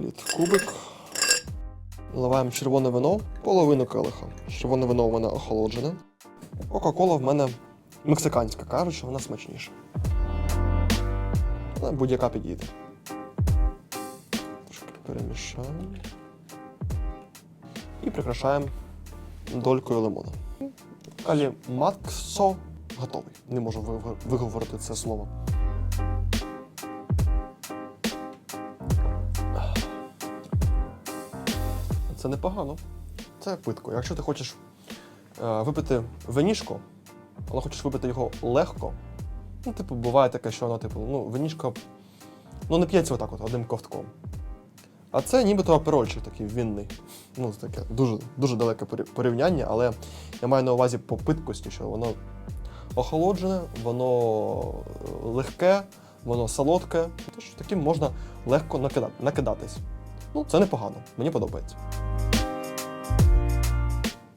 Лід в кубик. Наливаємо червоне вино, половину келиха. Червоне вино у мене охолоджене. Кока-кола в мене мексиканська, кажуть, що вона смачніша. Але будь-яка підійде. Трошки перемішаємо. І прикрашаємо долькою лимона. Калімаксо готовий. Не можу виговорити це слово. Це непогано. Це питко. Якщо ти хочеш е, випити винішко, але хочеш випити його легко, ну, типу, буває таке, що воно, типу, ну, винішко ну, не п'ється отак от, одним ковтком. А це нібито аперольчик такий вінний. Ну, таке дуже, дуже далеке порівняння, але я маю на увазі по питкості, що воно охолоджене, воно е, легке, воно солодке. Тож таким можна легко накидатись. Ну, це непогано, мені подобається.